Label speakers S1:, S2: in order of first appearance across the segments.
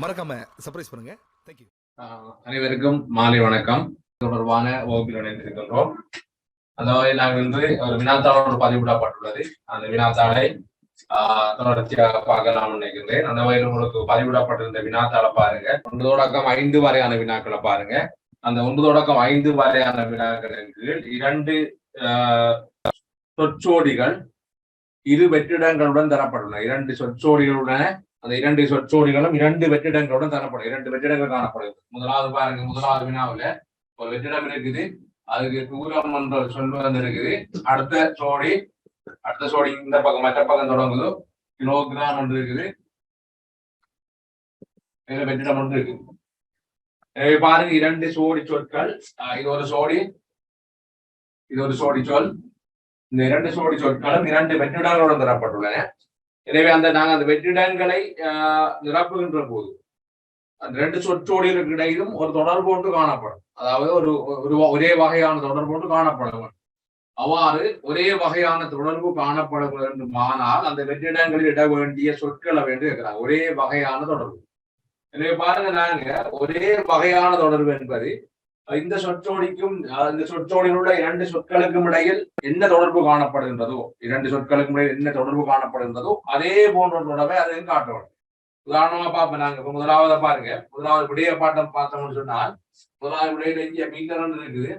S1: மறக்காம சர்ப்ரைஸ் பண்ணுங்க. தேங்க்யூ
S2: அனைவருக்கும் மாலை வணக்கம். தொடர்பான வகுப்பில் இணைந்திருக்கின்றோம். அந்த வகையில் நாங்கள் இன்று ஒரு வினாத்தாளோட பதிவிடப்பட்டுள்ளது. அந்த வினாத்தாளை ஆஹ் தொடர்ச்சியாக பார்க்கலாம் நினைக்கின்றேன். அந்த வகையில் உங்களுக்கு பதிவிடப்பட்டிருந்த வினாத்தாளை பாருங்க. ஒன்று தொடக்கம் ஐந்து வரையான வினாக்களை பாருங்க. அந்த ஒன்று தொடக்கம் ஐந்து வரையான வினாக்களின் கீழ் இரண்டு ஆஹ் இரு வெற்றிடங்களுடன் தரப்பட்டுள்ளன. இரண்டு சொற்சோடிகளுடன் அந்த இரண்டு சொற்சோடிகளும் இரண்டு வெற்றிடங்களுடன் தரப்படும். இரண்டு வெற்றிடங்கள் காணப்படுகிறது. முதலாவது பாருங்க முதலாவது வினாவுல ஒரு வெற்றிடம் இருக்குது. அதுக்கு தூரம் என்ற சொல் வந்து இருக்குது. அடுத்த சோடி அடுத்த சோடி இந்த பக்கம் மற்ற பக்கம் தொடங்குது. கிலோகிராம் ஒன்று இருக்குது. இதுல வெற்றிடம் ஒன்று இருக்குது. எனவே பாருங்க இரண்டு சோடி சொற்கள். இது ஒரு சோடி இது ஒரு சோடி சொல். இந்த இரண்டு சோடி சொற்களும் இரண்டு வெற்றிடங்களுடன் தரப்பட்டுள்ளன. எனவே அந்த நாங்கள் அந்த வெற்றிடங்களை ஆஹ் நிரப்புகின்ற போது அந்த ரெண்டு சொற்றோடிகளுக்கு இடையிலும் ஒரு தொடர்பு ஒன்று காணப்படும். அதாவது ஒரு ஒரு ஒரே வகையான தொடர்பு ஒன்று காணப்படும். அவ்வாறு ஒரே வகையான தொடர்பு காணப்பட வேண்டுமானால் அந்த வெற்றிடங்களில் இட வேண்டிய சொற்களை வேண்டி இருக்கிறாங்க ஒரே வகையான தொடர்பு. எனவே பாருங்க நாங்க ஒரே வகையான தொடர்பு என்பது இந்த சொற்றோடிக்கும் இந்த சொற்றோடியில் உள்ள இரண்டு சொற்களுக்கும் இடையில் என்ன தொடர்பு காணப்படுகின்றதோ இரண்டு சொற்களுக்கும் இடையில் என்ன தொடர்பு காணப்படுகின்றதோ அதே போன்ற தொடர்பை அதையும் காட்ட வேண்டும் உதாரணமா பார்ப்போம் நாங்க இப்ப முதலாவது பாருங்க. முதலாவது விடைய பாட்டம் பார்த்தோம்னு சொன்னால் முதலாவது விடையில இங்க மீட்டர் இருக்குது.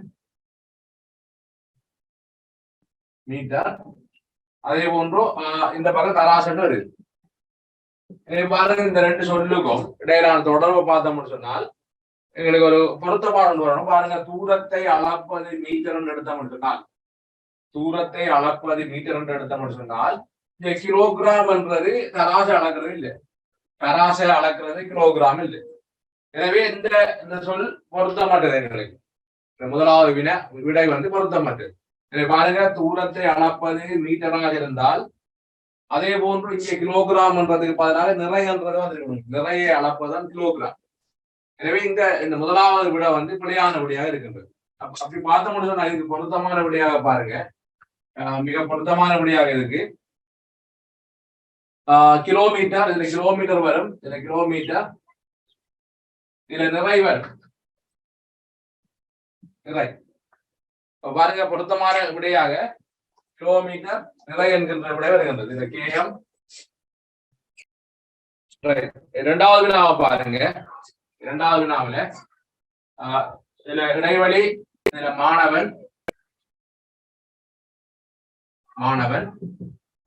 S2: மீட்டர். அதே போன்று ஆஹ், இந்த பக்கம் தராசன் இருக்கு இதை பாருங்க இந்த ரெண்டு சொல்லுக்கும் இடையிலான தொடர்பு பார்த்தோம்னு சொன்னால் எங்களுக்கு ஒரு பொருத்தப்பாடு வரணும். பாருங்க தூரத்தை அளப்பது மீட்டர் என்று எடுத்தோம் சொன்னால் தூரத்தை அளப்பது மீட்டர் என்று எடுத்தோம் சொன்னால் இந்த கிலோகிராம் என்றது தராசை அளக்கிறது இல்லை. தராசை அளக்கிறது கிலோகிராம் இல்லை. எனவே இந்த இந்த சொல் பொருத்தமாட்டது எங்களுக்கு. முதலாவது வின விடை வந்து பொருத்தமாட்டது எனவே பாருங்க தூரத்தை அளப்பது மீட்டராக இருந்தால் அதே போன்று இங்கே கிலோகிராம் என்றதுக்கு பதிலாக நிறையன்றது வந்து நிறைய அளப்பதுதான் கிலோகிராம் எனவே இந்த இந்த முதலாவது விட வந்து பிழையான விடையாக இருக்கின்றது. அப்ப- அப்படி பார்த்தோம்னு சொன்னா இதுக்கு பொருத்தமான விடையாக பாருங்க. மிக பொருத்தமான விடையாக இருக்கு. ஆஹ் கிலோமீட்டர் இதுல கிலோமீட்டர் வரும். இதுல கிலோமீட்டர். இதுல நிறைவர் நிறை. இப்ப பாருங்க பொருத்தமான விடையாக கிலோமீட்டர் நிறை என்கின்ற விடை வருகின்றது. இந்த கேஎம் இரண்டாவது வினாவை பாருங்க. இரண்டாவது நாவல ஆஹ் இதுல இடைவெளி இதுல மாணவன் மாணவன்.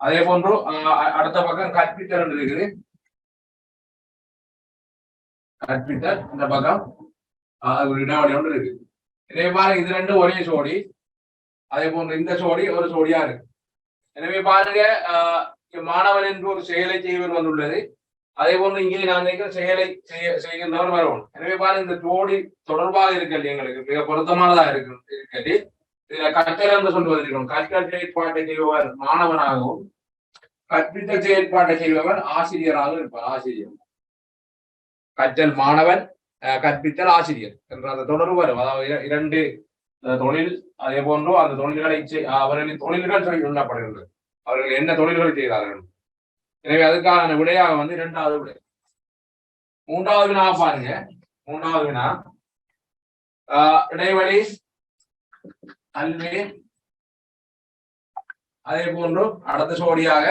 S2: அதே போன்று அடுத்த பக்கம் கற்பித்தல் இருக்குது. கற்பித்தல் இந்த பக்கம் ஒரு இடைவெளி ஒன்று இருக்கு இதே பாருங்க இது ரெண்டும் ஒரே சோடி. அதே போன்று இந்த சோடி ஒரு சோடியா இருக்கு. எனவே பாருங்க ஆஹ் மாணவன் என்று ஒரு செயலை செய்வர் வந்துள்ளது. அதே போன்று இங்கே நான் நினைக்கிற செயலை செய்ய செய்கின்றவர் வரணும் எனவே பாருங்க இந்த ஜோடி தொடர்பாக இருக்கல் எங்களுக்கு. மிக பொருத்தமானதா இருக்கு இருக்கல் இதுல கற்றல் என்று சொல்வது இருக்கணும் கற்றல் செயற்பாட்டை செய்பவர் மாணவனாகவும் கற்பித்த செயற்பாட்டை செய்பவர் ஆசிரியராகவும் இருப்பார் ஆசிரியர். கற்றல் மாணவன் கற்பித்தல் ஆசிரியர் என்ற அந்த தொடர்பு வரும். அதாவது இரண்டு தொழில் அதே போன்றோ அந்த தொழில்களை அவர்களின் தொழில்கள் சொல்லப்படுகின்றது. அவர்கள் என்ன தொழில்கள் செய்கிறார்கள் எனவே அதுக்கான விடையாக வந்து இரண்டாவது விடை. மூன்றாவது வினா பாருங்க. மூன்றாவது வினா. ஆஹ் இடைவெளி கல்வி. அதே போன்று அடுத்த சோடியாக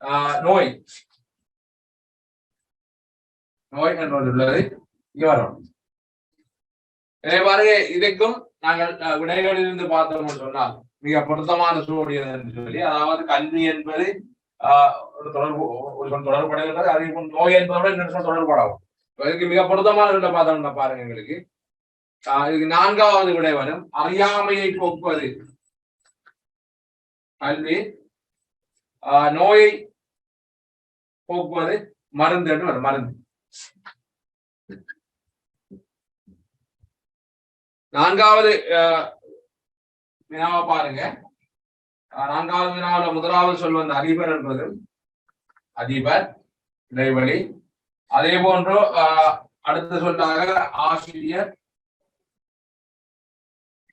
S2: ஆஹ் நோய். நோய் என்று உள்ளது. இங்க வரும். எனவே பாருங்க இதுக்கும் நாங்கள் விடைகளிலிருந்து பார்த்தோம் சொன்னால் மிக பொருத்தமான சூழல் என்று சொல்லி அதாவது கல்வி என்பது தொடர்பு ஒரு சொல் தொடர்புடையது அதே நோய் என்பதோட இன்னொரு சொல் தொடர்படாகும் இதுக்கு மிக பொருத்தமான விட பாருங்க எங்களுக்கு. ஆஹ் இதுக்கு நான்காவது விடை வரும் அறியாமையை போக்குவது. கல்வி. ஆஹ் நோயை போக்குவது மருந்து என்று வரும் மருந்து. நான்காவது ஆஹ் வினாவை பாருங்க. நான்காவது நாள் முதலாவது சொல் வந்து அதிபர் என்பது அதிபர் இடைவெளி. அதே போன்று அடுத்த சொல்லாக ஆசிரியர்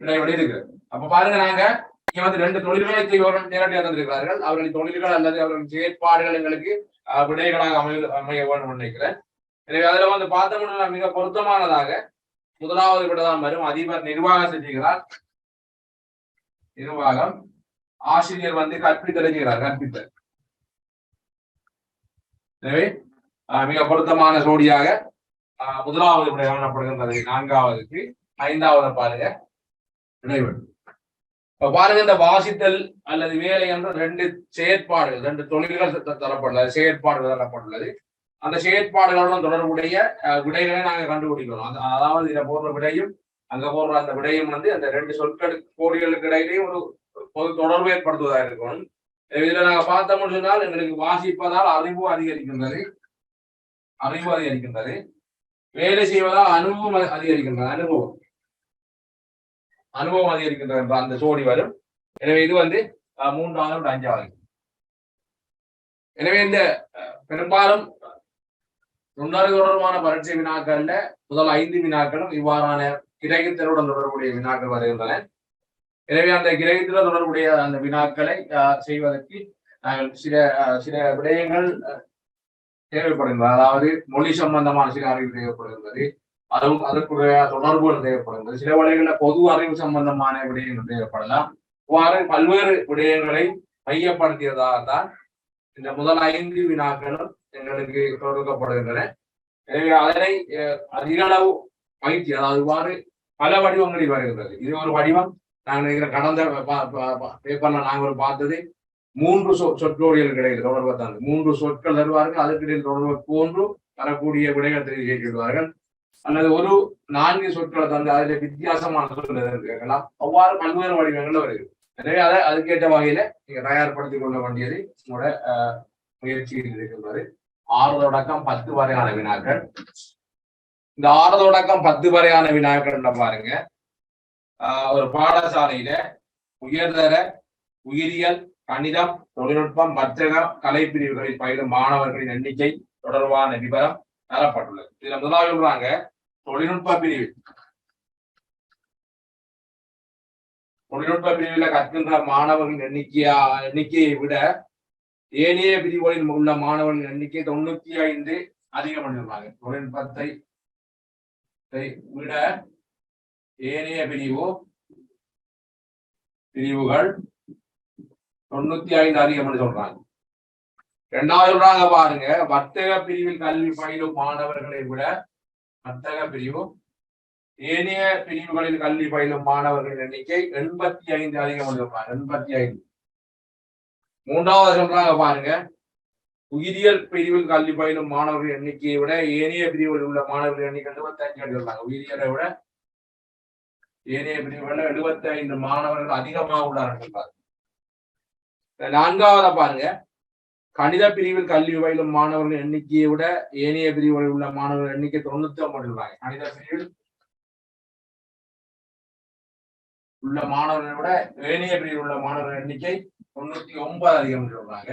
S2: இடைவெளி இருக்கு. அப்ப பாருங்க நாங்க இங்க வந்து ரெண்டு தொழில்களை செய்பவர்கள் நேரடியாக தந்திருக்கிறார்கள். அவர்களின் தொழில்கள் அல்லது அவர்களின் செயற்பாடுகள் எங்களுக்கு ஆஹ் விடைகளாக அமைய அமைய வேண்டும் நினைக்கிறேன். எனவே அதுல வந்து பார்த்தோம்னா மிக பொருத்தமானதாக முதலாவது விடதான் வரும். அதிபர் நிர்வாகம் செஞ்சுகிறார். நிர்வாகம். ஆசிரியர் வந்து கற்பித்தல் செய்கிறார் கற்பித்தல். எனவே மிக பொருத்தமான ஜோடியாக ஆஹ், முதலாவது விட காணப்படுகின்றது நான்காவதுக்கு ஐந்தாவது பாருங்க இடைவெளி இப்ப பாருங்க இந்த வாசித்தல் அல்லது வேலை என்ற ரெண்டு செயற்பாடுகள் ரெண்டு தொழில்கள் தரப்பட்டுள்ளது செயற்பாடுகள் தரப்பட்டுள்ளது. அந்த செயற்பாடுகளுடன் தொடர்புடைய விடைகளை நாங்க கண்டுபிடிக்கிறோம். அந்த- அதாவது இதை போடுற விடையும் அங்க போடுற அந்த விடையும் வந்து அந்த ரெண்டு சொற்கள் கோடிகளுக்கு இடையிலேயும் ஒரு பொது தொடர்பு ஏற்படுத்துவதாக இருக்கணும் இதுல நாங்க பார்த்தோம்னு சொன்னால் எங்களுக்கு வாசிப்பதால் அறிவு அதிகரிக்கின்றது. அறிவு அதிகரிக்கின்றது. வேலை செய்வதால் அனுபவம் அதிகரிக்கின்றது. அனுபவம். அனுபவம் அதிகரிக்கின்றது என்ற அந்த ஜோடி வரும். எனவே இது வந்து மூன்றாவது அஞ்சாவது எனவே இந்த பெரும்பாலும் நுண்ணறிவு தொடர்பான பரீட்சை வினாக்கள்ல முதல் ஐந்து வினாக்களும் இவ்வாறான கிடைக்கத்தருடன் தொடர்புடைய வினாக்கள் வருகின்றன. எனவே அந்த கிரகித்தலுடன் தொடர்புடைய அந்த வினாக்களை செய்வதற்கு நாங்கள் சில சில விடயங்கள் தேவைப்படுகின்றன. அதாவது மொழி சம்பந்தமான சில அறிவு தேவைப்படுகின்றது. அதுவும் அதற்குரிய தொடர்புகள் தேவைப்படுகின்றது. சில வழிகளில் பொது அறிவு சம்பந்தமான விடயங்கள் தேவைப்படலாம். இவ்வாறு பல்வேறு விடயங்களை மையப்படுத்தியதாக தான் இந்த முதல் ஐந்து வினாக்களும் எங்களுக்கு கொடுக்கப்படுகின்றன எனவே அதனை அஹ், அதிக அளவு பயிற்சி அதாவது இவ்வாறு பல வடிவங்களில் வருகின்றது. இது ஒரு வடிவம் நாங்கள் நினைக்கிற கடந்த பேப்பர்ல நாங்கள் பார்த்தது மூன்று சொ சொற்கோடிகளுக்கு கிடையாது தொடர்பு தான். மூன்று சொற்கள் தருவார்கள் அதற்கு இடையில் தொடர்பு போன்று தரக்கூடிய விடைகள் தெரிவிக்கிறார்கள் அல்லது ஒரு நான்கு சொற்களை தந்து அதில் வித்தியாசமான சொற்கள் எதுவும் கேட்கலாம். அவ்வாறு பல்வேறு வடிவங்கள் வருகிறது. எனவே அதை அதுக்கேற்ற வகையில நீங்க தயார்படுத்திக் கொள்ள வேண்டியது உங்களோட அஹ், முயற்சியில் இருக்கின்றது. ஆறு தொடக்கம் பத்து வரையான வினாக்கள். இந்த ஆறு தொடக்கம் பத்து வரையான வினாக்கள் பாருங்க. ஒரு பாடசாலையில உயர்தர உயிரியல் கணிதம் தொழில்நுட்பம் வர்த்தகம் கலைப்பிரிவுகளில் பயிலும் மாணவர்களின் எண்ணிக்கை தொடர்பான விவரம் தரப்பட்டுள்ளது. இதுல முதலாவது சொல்றாங்க தொழில்நுட்ப பிரிவு. தொழில்நுட்ப பிரிவில் கற்கின்ற மாணவர்களின் எண்ணிக்கையா எண்ணிக்கையை விட ஏனைய பிரிவுகளில் உள்ள மாணவர்களின் எண்ணிக்கை தொண்ணூத்தி ஐந்து அதிகம் பண்ணிருப்பாங்க தொழில்நுட்பத்தை விட ஏனைய பிரிவு? பிரிவுகள் தொண்ணூத்தி ஐந்து அதிகம்னு சொல்றாங்க. இரண்டாவது சொல்றாங்க பாருங்க வர்த்தக பிரிவில் கல்வி பயிலும் மாணவர்களை விட வர்த்தக பிரிவு ஏனைய பிரிவுகளில் கல்வி பயிலும் மாணவர்களின் எண்ணிக்கை எண்பத்தி ஐந்து அதிகம் சொல்றாங்க எண்பத்தி ஐந்து. மூன்றாவது சொல்றாங்க பாருங்க உயிரியல் பிரிவில் கல்வி பயிலும் மாணவர்கள் எண்ணிக்கையை விட ஏனைய பிரிவுகளில் உள்ள மாணவர்கள் எண்ணிக்கை எழுபத்தி சொல்றாங்க. உயிரியலை விட ஏனைய பிரிவுகளில் எழுபத்தி ஐந்து மாணவர்கள் அதிகமாக உள்ளார்கள் பாருங்க. நான்காவதா பாருங்க. கணித பிரிவில் கல்வி பயிலும் மாணவர்கள் எண்ணிக்கையை விட ஏனைய பிரிவுகளில் உள்ள மாணவர்கள் எண்ணிக்கை தொண்ணூத்தி ஒன்பது உள்ளாங்க. கணித பிரிவில் உள்ள மாணவர்களை விட ஏனைய பிரிவில் உள்ள மாணவர்கள் எண்ணிக்கை தொண்ணூத்தி ஒன்பது அதிகம் சொல்றாங்க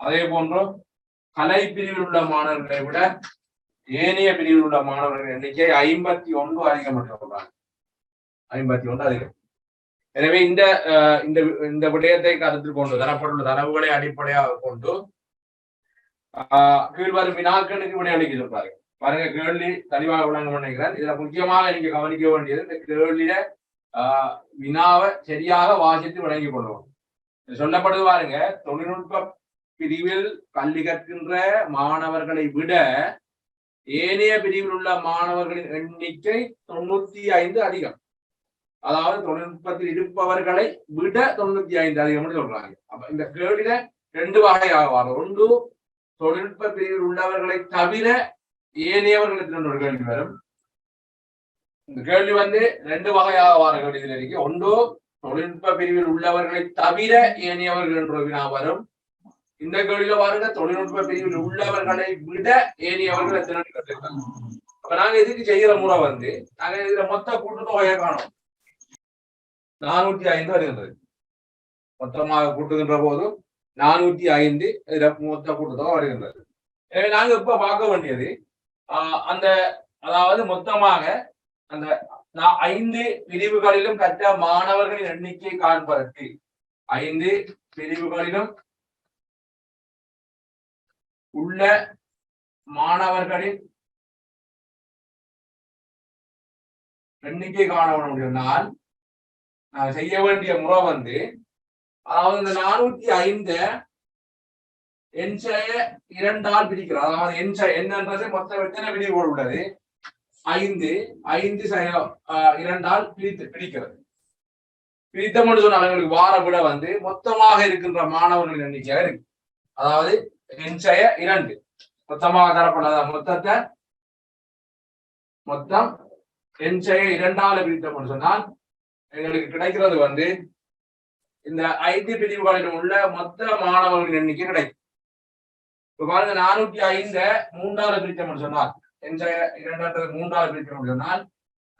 S2: அதே போன்று கலை பிரிவில் உள்ள மாணவர்களை விட ஏனைய பிரிவில் உள்ள மாணவர்கள் எண்ணிக்கை ஐம்பத்தி ஒன்று அதிகம் என்று சொல்றாங்க ஐம்பத்தி ஒன்று அதிகம். எனவே இந்த இந்த விடயத்தை கருத்தில் கொண்டு தரப்பட்டுள்ள தரவுகளை அடிப்படையாக கொண்டு கீழ்வரும் வினாக்களுக்கு விடையளிக்க சொல்றாங்க பாருங்க. கேள்வி தெளிவாக விளங்க நினைக்கிறேன். இதுல முக்கியமாக நீங்க கவனிக்க வேண்டியது இந்த கேள்வியில வினாவை சரியாக வாசித்து விளங்கி கொள்ளணும் சொல்லப்படுது பாருங்க தொழில்நுட்ப பிரிவில் கல்வி கற்கின்ற மாணவர்களை விட ஏனைய பிரிவில் உள்ள மாணவர்களின் எண்ணிக்கை தொண்ணூத்தி ஐந்து அதிகம். அதாவது தொழில்நுட்பத்தில் இருப்பவர்களை விட தொண்ணூத்தி ஐந்து அதிகம்னு சொல்றாங்க. அப்ப இந்த கேள்வியில ரெண்டு வகை வரும் ஒன்று தொழில்நுட்ப பிரிவில் உள்ளவர்களை தவிர ஏனையவர்களுக்கு ஒரு கேள்வி வரும். இந்த கேள்வி வந்து ரெண்டு வகையாக வர கேள்வியில் இருக்கு. ஒன்று தொழில்நுட்ப பிரிவில் உள்ளவர்களை தவிர ஏனையவர்கள் என்ற வினா வரும். இந்த கேள்வியில பாருங்க தொழில்நுட்ப பிரிவில் உள்ளவர்களை விட ஏனையவர்கள் எத்தனை இப்ப நாங்க இதுக்கு செய்யற முறை வந்து நாங்க இதுல மொத்த கூட்டத்தொகையை காணும். நானூற்றி ஐந்து வருகின்றது மொத்தமாக கூட்டுகின்ற போது நானூற்றி ஐந்து மொத்த கூட்டுத்தொகை வருகின்றது எனவே நாங்க இப்ப பார்க்க வேண்டியது ஆஹ் அந்த அதாவது மொத்தமாக அந்த ஐந்து பிரிவுகளிலும் கற்ற மாணவர்களின் எண்ணிக்கை காண்பதற்கு ஐந்து பிரிவுகளிலும் உள்ள மாணவர்களின் எண்ணிக்கை காண சொன்னால் நான் செய்ய வேண்டிய முறை வந்து அதாவது இந்த நானூத்தி ஐந்து என்சைய இரண்டால் பிரிக்கிறார். அதாவது என்ச என்னன்றது மொத்தம் எத்தனை பிரிவுகள் உள்ளது? ஐந்து ஐந்து இரண்டால் பிரித்து பிரிக்கிறது. பிரித்தம் சொன்னால் எங்களுக்கு வார விட வந்து மொத்தமாக இருக்கின்ற மாணவர்களின் எண்ணிக்கையாக இருக்கு. அதாவது என்சைய இரண்டு. மொத்தமாக தரப்படாத மொத்தத்தை மொத்தம் என்சைய இரண்டால பிரித்தோம்னு சொன்னால் எங்களுக்கு கிடைக்கிறது வந்து இந்த ஐந்து பிரிவுகளிலும் உள்ள மொத்த மாணவர்களின் எண்ணிக்கை கிடைக்கும். இப்ப பாருங்க நானூத்தி ஐந்த மூன்றாவது பிரித்தோம்னு சொன்னால் என்ற இரண்டாவது மூன்றாவது பிரித்தம் சொன்னால்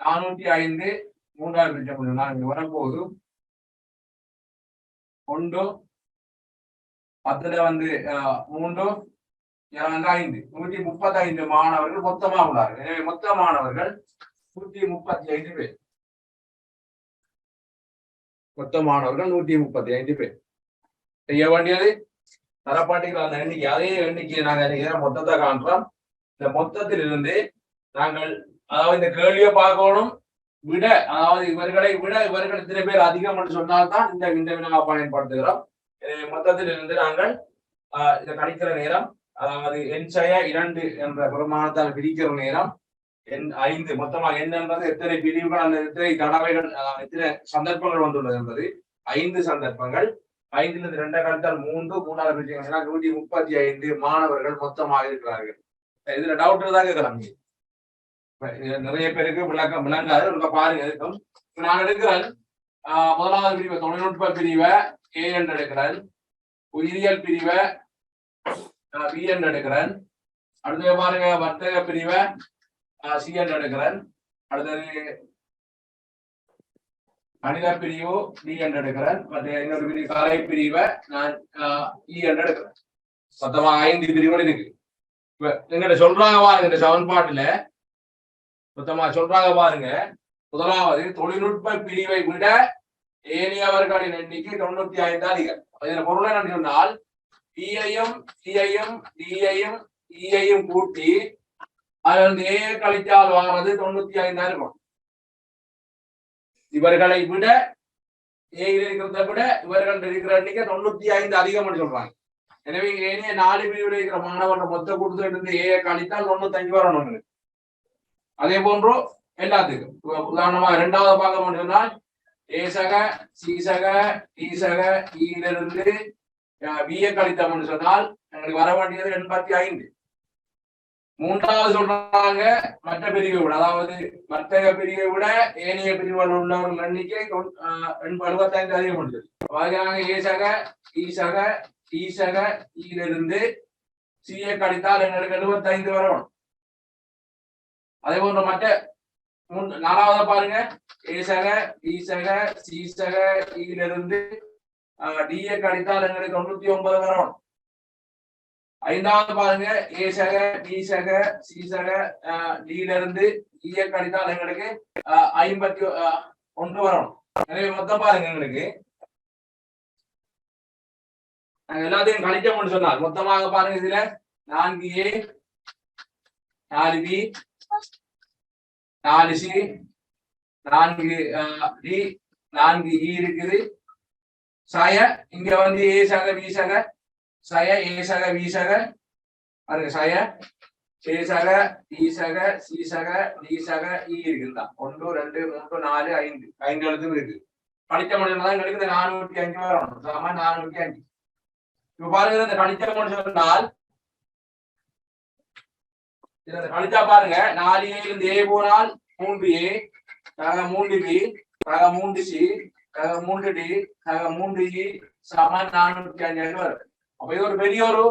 S2: நானூத்தி ஐந்து மூன்றாவது பிரித்தம் சொன்னால் இங்க வரும்போது ஒன்று பத்துல வந்து மூன்று இரண்டு ஐந்து. நூற்றி முப்பத்தி ஐந்து மாணவர்கள் மொத்தமாக உள்ளார்கள். எனவே மொத்த மாணவர்கள் நூற்றி முப்பத்தி ஐந்து பேர். மொத்தமானவர்கள் நூத்தி முப்பத்தி ஐந்து பேர். செய்ய வேண்டியது தரப்பாட்டிகள் அந்த எண்ணிக்கை அதே எண்ணிக்கையை நாங்கள் மொத்தத்தை காண்றோம். இந்த மொத்தத்தில் இருந்து நாங்கள் அதாவது இந்த கேள்வியை பார்க்கணும் விட அதாவது இவர்களை விட இவர்கள் இத்தனை பேர் அதிகம் என்று சொன்னால்தான் இந்த இந்த வினாவை பயன்படுத்துகிறோம். மொத்தத்தில் இருந்து நாங்கள் ஆஹ் இதை கணிக்கிற நேரம் அதாவது என் செய்ய இரண்டு என்ற பெருமானத்தால் பிரிக்கிற நேரம் ஐந்து. மொத்தமா என்னன்றது எத்தனை பிரிவுகள் அந்த எத்தனை தடவைகள் எத்தனை சந்தர்ப்பங்கள் வந்துள்ளது என்பது ஐந்து சந்தர்ப்பங்கள். ஐந்திலிருந்து இரண்டு கழித்தால் மூன்று. மூணாவது பிரிச்சீங்கன்னா நூற்றி முப்பத்தி ஐந்து மாணவர்கள் மொத்தமாக இருக்கிறார்கள். இதுல டவுட் தான் கேட்கலாம். நிறைய பேருக்கு விளக்கம் விளங்காது. உங்க பாருங்க இருக்கும் நான் எடுக்கிறேன். ஆஹ், முதலாவது பிரிவை தொழில்நுட்ப பிரிவை ஏ என்று எடுக்கிறேன். உயிரியல் பிரிவை பி என்று எடுக்கிறேன். அடுத்தது பாருங்க வர்த்தக பிரிவை சிஎல் எடுக்கிறேன் அடுத்தது கணித பிரிவு டி என்று எடுக்கிறேன் மற்ற இன்னொரு பிரிவு கலை பிரிவை நான் இ e என்று எடுக்கிறேன். மொத்தமா ஐந்து பிரிவுகள் இருக்கு. இப்ப எங்கிட்ட சொல்றாங்க பாருங்க இந்த சமன்பாட்டுல. மொத்தமா சொல்றாங்க பாருங்க. முதலாவது தொழில்நுட்ப பிரிவை விட ஏனியவர்களின் எண்ணிக்கை தொண்ணூத்தி ஐந்து அதிகம். இதன் பொருளை நான் சொன்னால் e பிஐயும் சிஐயும் டிஐயும் இஐயும் e கூட்டி அதுல இருந்து ஏ கழித்தால் வாரது தொண்ணூத்தி ஐந்தா இருக்கும் இவர்களை விட ஏயில் இருக்கிறத விட இவர்கள் இருக்கிற எண்ணிக்கை தொண்ணூத்தி ஐந்து அதிகம் சொல்றாங்க. எனவே ஏனைய நாலு பிரிவில் இருக்கிற மாணவர்கள் மொத்த கொடுத்து இருந்து ஏ கழித்தால் தொண்ணூத்தஞ்சு வரணும் உங்களுக்கு. அதே போன்று எல்லாத்துக்கும். உதாரணமா இரண்டாவது பார்க்க சொன்னால் ஏசக சீசக ஈசக ஈலிருந்து விஏ கழித்தோம்னு சொன்னால் எங்களுக்கு வர வேண்டியது எண்பத்தி ஐந்து. மூன்றாவது சொல்றாங்க மற்ற பிரிவை விட. அதாவது மற்ற பிரிவை விட ஏனைய பிரிவுகள் உள்ளவர்கள் எண்ணிக்கை தொண்ணூ- எழுபத்தைந்து அதிகம் உண்டு. பாருங்க ஏசக ஈசக ஈசக ஈலிருந்து சிஏ கடித்தால் எங்களுக்கு எழுபத்தைந்து வரும். அதே போன்ற மற்ற மூன்று நாலாவது பாருங்க. ஏசக ஈசக சீசக ஈலிருந்து டிஏ கடித்தால் எங்களுக்கு தொண்ணூத்தி ஒன்பது வரும். ஐந்தாவது பாருங்க ஏசக சி சக டில இருந்து ஈய கழித்தால் எங்களுக்கு ஐம்பத்தி ஒன்று வரும். எனவே மொத்தம் பாருங்க எங்களுக்கு. எல்லாத்தையும் கழிச்சோம்னு சொன்னால் மொத்தமாக பாருங்க இதுல. நான்கு ஏ நாலு பி நாலு சி நான்கு டி நான்கு இ இருக்குது. சய இங்க வந்து ஏ சக பி சக சய ஏசக வீசக பாருங்க சய சேசக ஈசக சீசக நீசக ஈ இருக்குதா ஒன்று ரெண்டு மூன்று நாலு ஐந்து. ஐந்து எழுத்தும் இருக்கு. படித்த மனிதன் தான் கிடைக்குது இந்த அஞ்சு வரணும் சம நானூத்தி அஞ்சு. இப்ப பாருங்க இந்த படித்த மனிதன் சொன்னால் இதுல கழிச்சா பாருங்க நாலு ஏ இருந்து ஏ போனால் மூன்று ஏ சக மூன்று பி சக மூன்று சி சக மூன்று டி சக மூன்று இ சம நானூத்தி அஞ்சு வரும். அப்ப இது ஒரு பெரிய ஒரு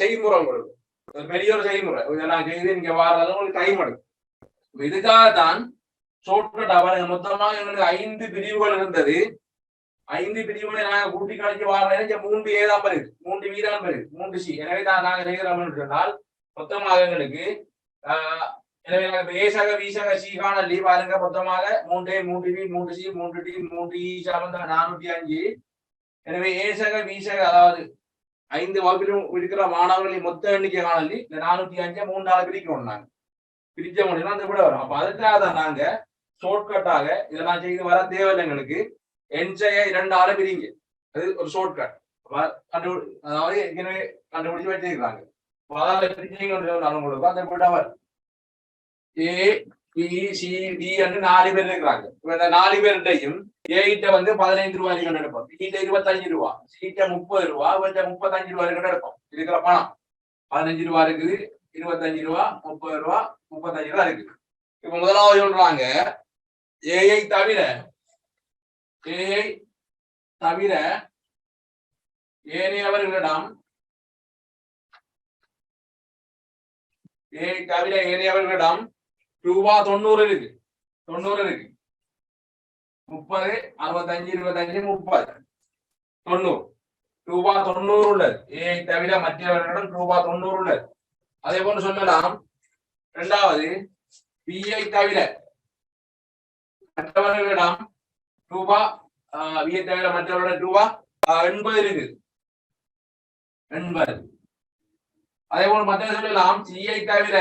S2: செய்முறை உங்களுக்கு ஒரு பெரிய ஒரு செய்முறை இதெல்லாம் செய்து இங்க வாரது உங்களுக்கு டைம் எடுக்கும் இதுக்காக தான் ஷார்ட்கட் பாருங்க மொத்தமாக எங்களுக்கு ஐந்து பிரிவுகள் இருந்தது ஐந்து பிரிவுகளை நாங்க கூட்டி கழிச்சு வாரம் மூன்று ஏதாம் பருக்கு மூன்று வீதம் பருக்கு மூன்று சி எனவே தான் நாங்க செய்கிறோம் சொன்னால் மொத்தமாக எங்களுக்கு ஆஹ், எனவே நாங்க ஏசக வீசக சி காணலி பாருங்க மொத்தமாக மூன்று மூன்று வி மூன்று சி மூன்று டி மூன்று இ சமந்த நானூற்றி அஞ்சு எனவே ஏசக வீசக அதாவது ஐந்து வகுப்பிலும் இருக்கிற மாணவர்களின் மொத்த எண்ணிக்கை காணலி இந்த நானூத்தி அஞ்சு மூன்றாவது பிரிக்கணும் நாங்க. பிரிச்ச முடியும் அந்த விட வரும். அப்ப அதுக்காக தான் நாங்க ஷார்ட்கட்டாக இதெல்லாம் செய்து வர தேவையில்லை என்ஜய இரண்டு ஆளை பிரிங்க. அது ஒரு ஷார்ட்கட் கண்டுபிடி அதாவது ஏற்கனவே கண்டுபிடிச்சு வச்சிருக்காங்க அப்ப அந்த விட வரும். ஏ பி சி டி என்று நாலு பேர் இருக்கிறாங்க. இப்ப இந்த நாலு பேர்கிட்டையும் ஏகிட்ட வந்து பதினைந்து ரூபாய் கண்டு எடுப்போம். பிகிட்ட இருபத்தஞ்சு ரூபா. சீட்ட முப்பது ரூபா. இவர்கிட்ட முப்பத்தஞ்சு ரூபாய் கண்டு எடுப்போம். இருக்கிற பணம். பதினஞ்சு ரூபா இருக்குது. இருபத்தஞ்சு ரூபா முப்பது ரூபா முப்பத்தஞ்சு ரூபா இருக்குது. இப்ப முதலாவது சொல்றாங்க ஏஐ தவிர ஏஐ தவிர ஏனையவர்களிடம் ஏஐ தவிர ஏனையவர்களிடம் ரூபா தொண்ணூறு இருக்கு தொண்ணூறு இருக்கு முப்பது அறுபத்தஞ்சு இருபத்தஞ்சு முப்பது தொண்ணூறு ரூபா தொண்ணூறு உள்ளது ஏஐ தவிர மற்றவர்களிடம் ரூபா தொண்ணூறு உள்ளது அதே போன்று சொல்லலாம் இரண்டாவது பிஐ தவிர மற்றவர்களிடம் ரூபா விஐ தவிர மற்றவர்களிடம் ரூபா எண்பது இருக்கு எண்பது அதே போல் மற்ற சொல்லலாம் சிஐ தவிர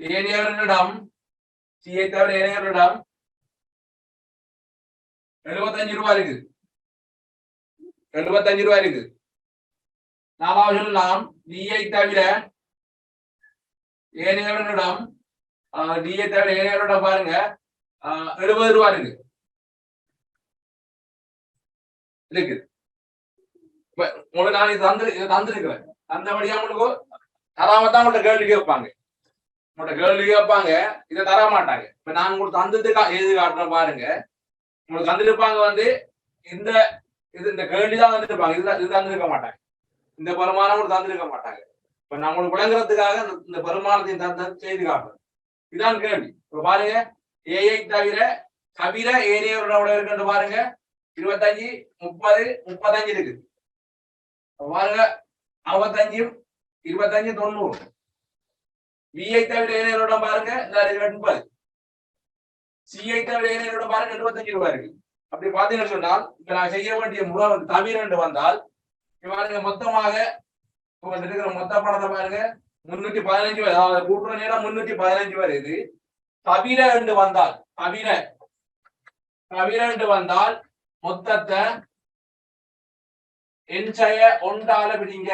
S2: ஏனையவர்களிடம் சிஐ தவிர ஏனையவர்களிடம் எழுபத்தஞ்சு ரூபா இருக்கு எழுபத்தஞ்சு ரூபா இருக்கு நாலாவது சொல்லலாம் டிஐ தவிர ஏனையவர்களிடம் டிஐ தவிர பாருங்க எழுபது ரூபா இருக்கு இருக்கு உங்களுக்கு நான் இது தந்து தந்திருக்கிறேன் தந்தபடியா உங்களுக்கு தராம தான் உங்கள்ட்ட கேள்வி கேட்பாங்க உங்கள்ட்ட கேள்வி கேட்பாங்க இதை தர மாட்டாங்க இப்ப நான் உங்களுக்கு தந்தது கா- எழுதி காட்டுறேன் பாருங்க. உங்களுக்கு தந்திருப்பாங்க வந்து இந்த இது இந்த கேள்வி தான் தந்திருப்பாங்க. இது இது தந்திருக்க மாட்டாங்க. இந்த பெருமானம் கூட தந்திருக்க மாட்டாங்க. இப்ப நான் உங்களுக்கு விளங்குறதுக்காக இந்த- பெருமானத்தையும் தந்து செய்து காட்டுறேன். இதான் கேள்வி. இப்ப பாருங்க. ஏஐ தவிர தவிர ஏனையோட இருக்குன்னு பாருங்க. இருபத்தஞ்சு முப்பது முப்பத்தஞ்சு இருக்கு. பாருங்க. அறுபத்தஞ்சும் இருபத்தஞ்சு தொண்ணூறு. விஐ தவிர ஏனையோட பாருங்க. இந்த சிஐ தவிர ஏனையோட பாருங்க. எழுபத்தஞ்சு ரூபாய் இருக்கு. அப்படி பாத்தீங்கன்னு சொன்னால் இப்ப நான் செய்ய வேண்டிய முறை வந்து தவிர என்று வந்தால் இப்ப பாருங்க மொத்தமாக உங்கள்ட்ட இருக்கிற மொத்த பணத்தை பாருங்க. முன்னூத்தி பதினஞ்சு வருது அதாவது கூட்டுற நேரம் முன்னூத்தி பதினஞ்சு வருது தவிர என்று வந்தால் தவிர தவிர என்று வந்தால் மொத்தத்தை என்செய ஒன்றால பிடிங்க.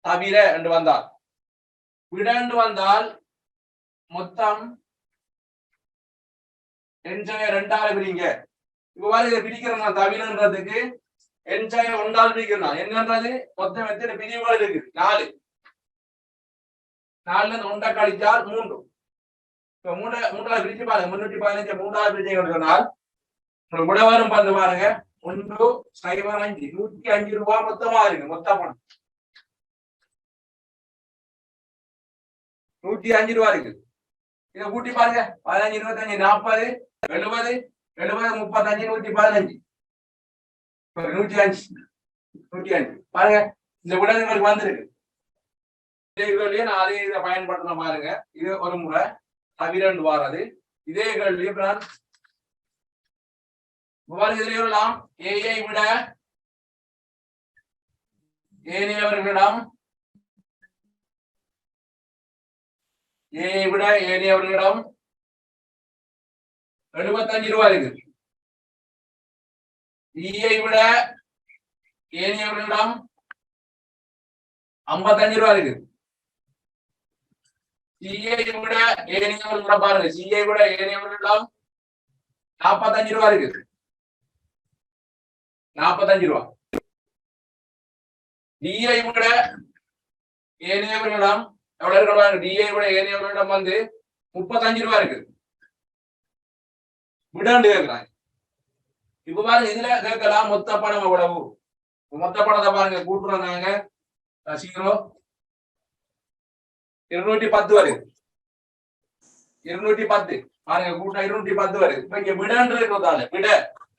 S2: தவிர என்று வந்தால். விட வந்தால் மொத்தம் என்ஜாய ரெண்டால பிரிங்க இவ்வாறு இதை பிரிக்கிறோம்? தவிரன்றதுக்கு என்ஜாய ஒன்றால் பிரிக்கிறோம்? என்னன்றது? மொத்தம் எத்தனை பிரிவுகள் இருக்கு? நாலு. நாலுல இருந்து கழிச்சால் மூன்று. இப்ப மூணு மூன்றாவது பிரிச்சு பாருங்க. முன்னூத்தி பதினஞ்சு மூன்றாவது பிரிச்சு சொன்னால்? உடவரும் விட பாருங்க ஒன்று சைபர் அஞ்சு. நூத்தி அஞ்சு ரூபாய் மொத்தமா இருக்கு மொத்த பணம் நூத்தி அஞ்சு ரூபா இருக்கு. இதை கூட்டி பாருங்க. பதினஞ்சு இருபத்தஞ்சு நாற்பது எழுபது எழுபது முப்பத்தஞ்சு நூத்தி பதினஞ்சு. இப்ப நூத்தி அஞ்சு. நூத்தி அஞ்சு. பாருங்க. இந்த விட உங்களுக்கு வந்திருக்கு. இதே கேள்வியை நான் அதே இதை பயன்படுத்தின பாருங்க. இது ஒரு முறை. தவிரண்டு வாரது இதே கேள்வி நான் இப்ப இதுல ஏஐ விட ஏனையவர்களிடம் ஏஐ விட ஏனையவர்களிடம் எழுபத்தஞ்சு ரூபாய் இருக்கு. ஈயை விட ஏனையவர்களிடம் ஐம்பத்தஞ்சு ரூபாய் இருக்கு. சிஐ விட ஏனையவர்களிடம் பாருங்க. சிஐ விட ஏனையவர்களிடம் நாற்பத்தஞ்சு ரூபா இருக்கு. நாற்பத்தஞ்சு ரூபா டிஐ விட ஏனையவர்களிடம் எவ்வளவு இருக்கு பாருங்க டிஏ கூட ஏரியாவிடம் வந்து முப்பத்தஞ்சு ரூபா இருக்கு. விடாண்டு கேட்கிறாங்க இப்ப பாருங்க இதுல கேட்கலாம் மொத்த பணம் எவ்வளவு? மொத்த பணத்தை பாருங்க கூட்டுறோம் நாங்க. சீரோ இருநூற்றி பத்து வருது இருநூற்றி பத்து. பாருங்க கூட்டம் இருநூற்றி பத்து வருது இப்ப இங்க விடன்று இருக்கிறதால விட.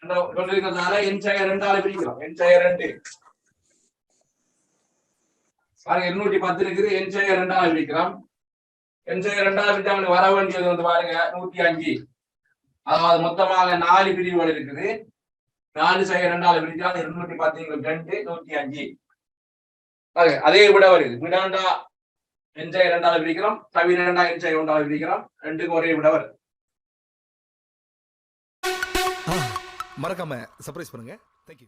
S2: என்ற சொல்லிருக்கிறதால என் செயல் ரெண்டால பிரிக்கிறோம். என் செயல் ரெண்டு. பாருங்க இருநூற்றி பத்து இருக்குது. என் செயல் ரெண்டால பிரிக்கிறோம் என் செயல் வர வேண்டியது வந்து பாருங்க நூத்தி அஞ்சு. அதாவது மொத்தமாக நாலு பிரிவுகள் இருக்குது. நாலு செய்ய ரெண்டாவது பிரிச்சால் இருநூத்தி பத்து ரெண்டு நூத்தி அஞ்சு. பாருங்க, அதே விட வருது. விடாண்டா என்ஜை இரண்டாவது பிரிக்கிறோம் தவிரண்டா என்ஜை ஒன்றாவது பிரிக்கிறோம் ரெண்டுக்கும் ஒரே விட வருது.
S1: மறக்காம சர்ப்ரைஸ் பண்ணுங்க.